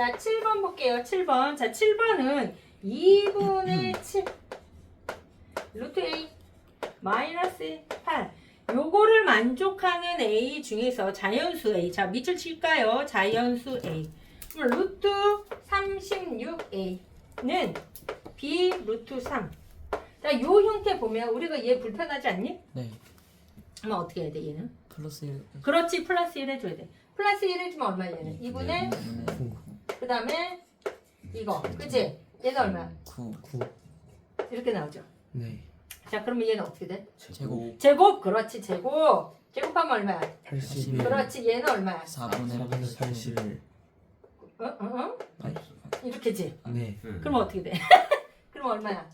자, 7번 볼게요. 7번. 자, 7번은 2분의 7 루트 A 마이너스 8 요거를 만족하는 A 중에서 자연수 A 자 밑줄 칠까요? 자연수 A 그럼 루트 36A는 B 루트 3 자, 요 형태 보면 우리가 얘 불편하지 않니? 네. 그럼 어떻게 해야 돼, 얘는? 플러스 1. 그렇지, 플러스 1 해줘야 돼. 플러스 1 해주면 얼마야, 얘는? 네. 2분의, 네. 그 다음에 이거. 그치? 얘는 얼마야? 9. 9. 이렇게 나오죠. 네. 자, 그러면 얘는 어떻게 돼? 제곱. 제곱, 그렇지, 제곱. 제곱하면 얼마야? 81. 그렇지, 얘는 얼마야? 4분의 4분의 81. 어, 어, 어? 이렇게지? 네. 그럼 어떻게 돼? 그럼 얼마야?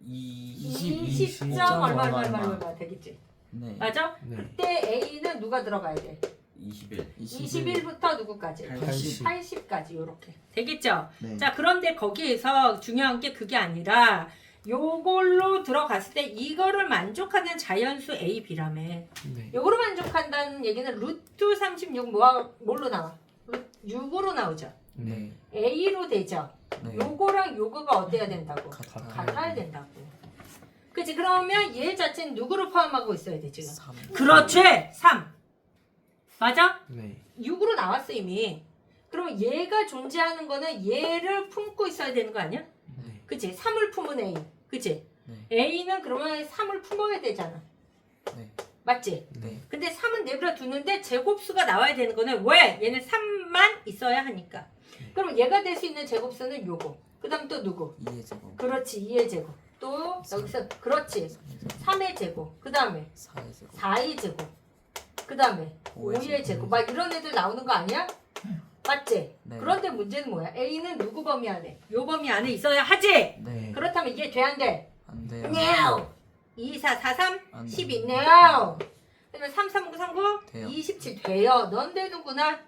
2 20점 20 얼마, 얼마, 얼마, 얼마, 얼마. 얼마 되겠지? 네. 맞아? 네. 그때 A는 누가 들어가야 돼? 21 21부터 누구까지? 80. 80까지 요렇게 되겠죠? 네. 자 그런데 거기에서 중요한 게 그게 아니라 요걸로 들어갔을 때 이거를 만족하는 자연수 A, B라며 네. 요거로 만족한다는 얘기는 루트 36 뭐하, 뭘로 나와? 루, 6으로 나오죠 네. A로 되죠 네. 요거랑 요거가 어때야 된다고? 같아요. 같아야 된다고 그치 그러면 얘 자체는 누구를 포함하고 있어야 돼 지금 3. 그렇지 3 맞아? 네. 6으로 나왔어 이미. 그러면 얘가 존재하는 거는 얘를 품고 있어야 되는 거 아니야? 네. 그치? 3을 품은 A. 그치? 네. A는 그러면 3을 품어야 되잖아. 네. 맞지? 네. 근데 3은 내버려 두는데 제곱수가 나와야 되는 거는 왜? 얘는 3만 있어야 하니까. 그럼 얘가 될 수 있는 제곱수는 요거. 그 다음 또 누구? 2의 제곱. 그렇지. 2의 제곱. 또 여기서 그렇지. 3의 제곱. 그 다음에 4의 제곱. 4의 제곱. 그 다음에 오의 5의 제곱. 막 이런 애들 나오는 거 아니야? 맞지? 네. 그런데 문제는 뭐야? A는 누구 범위 안에? 요 범위 안에 있어야 하지? 네. 그렇다면 이게 돼, 안 돼? 안 돼요. No! 2, 4, 4, 3, 안 12, 돼요. no! 그러면 3, 3, 9, 3, 9, 돼요. 27 돼요. 넌 되는구나.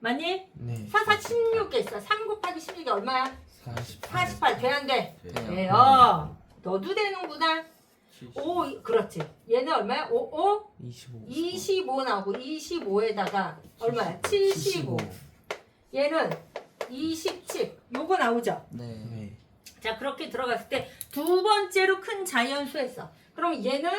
맞니? 네. 4, 4, 16개 있어. 3 곱하기 16이 얼마야? 48. 48. 돼, 안 돼? 돼요. 돼요. 너도 되는구나. 70 5, 그렇지. 얘는 얼마야? 5, 5, 25. 25 나오고 25에다가 얼마야? 75. 얘는 27. 요거 나오죠? 네. 네. 자, 그렇게 들어갔을 때 두 번째로 큰 자연수 했어. 그럼 얘는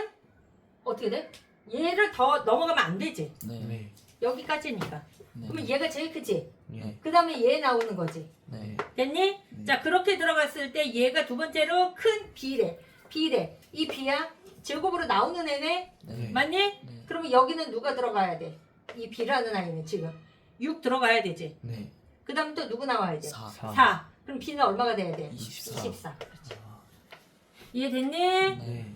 어떻게 돼? 얘를 더 넘어가면 안 되지. 네. 네. 여기까지니까. 네. 그러면 얘가 제일 크지? 네. 그 다음에 얘 나오는 거지. 네. 됐니? 네. 자, 그렇게 들어갔을 때 얘가 두 번째로 큰 B래. B래. 이 B야? 제곱으로 나오는 애네? 네. 맞니? 네. 그러면 여기는 누가 들어가야 돼? 이 B라는 아이는 지금. 6 들어가야 되지. 네. 그 다음 또 누구 나와야 돼? 4. 4. 4. 그럼 B는 얼마가 돼야 돼? 24. 24. 그렇지. 이해됐니? 네. 네.